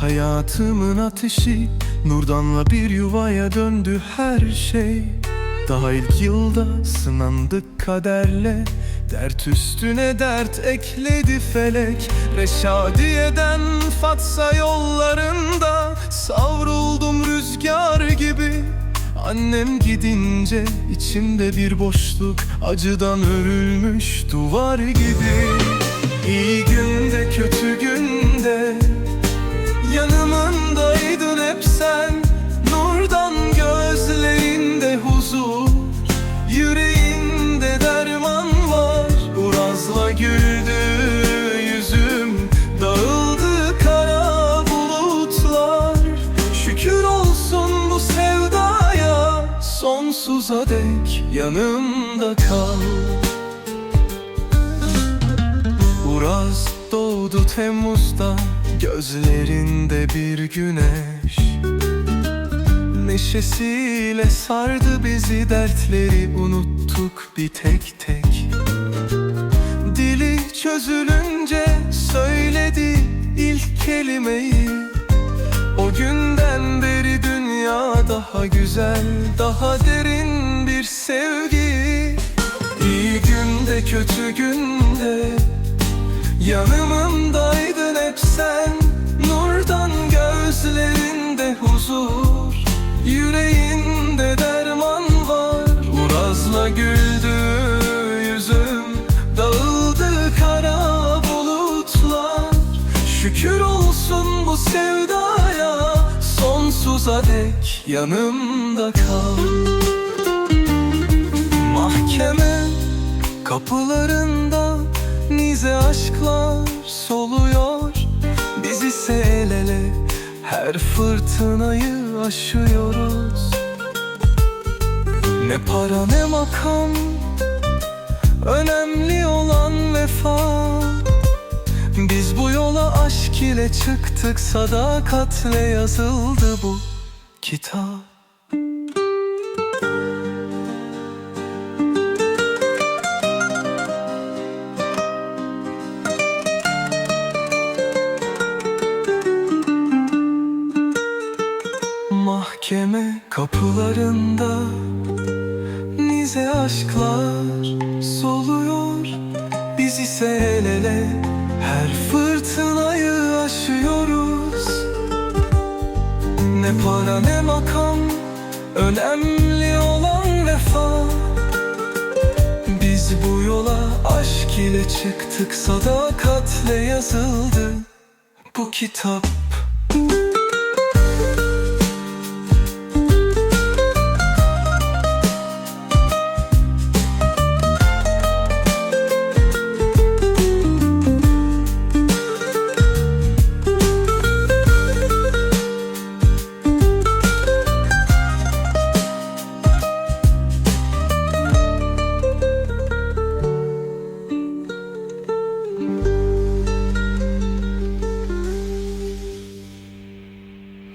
Hayatımın ateşi. Nurdanla bir yuvaya döndü her şey. Daha ilk yılda sınandık kaderle. Dert üstüne dert ekledi felek. Reşadiye'den Fatsa yollarında Savruldum rüzgar gibi. Annem gidince içimde bir boşluk Acıdan örülmüş duvar gibi. İyi günde kötü günde Sonsuza dek yanımda kal. Uraz doğdu Temmuz'da Gözlerinde bir güneş. Neşesiyle sardı bizi dertleri unuttuk bir tek tek. Dili çözülünce söyledi ilk kelimeyi. O dünya daha güzel Daha derin bir sevgi. İyi günde kötü günde Yanımındaydın hep sen. Nurdan gözlerinde huzur Yüreğinde derman var. Urazla güldü yüzüm Dağıldı kara bulutlar. Şükür olsun bu sevdaya Sonsuza dek yanımda kal. Mahkeme kapılarında Nize aşklar soluyor. Biz ise el ele her fırtınayı aşıyoruz. Ne para ne makam Önemli olan vefa. Biz bu yola aşk ile çıktık Sadakatle yazıldı kitap. Mahkeme kapılarında Nize aşklar soluyor. Biz ise el ele her fırtınayı aşıyoruz Ne para ne makam Önemli olan vefa. Biz bu yola aşk ile çıktık Sadakatle yazıldı. Bu kitap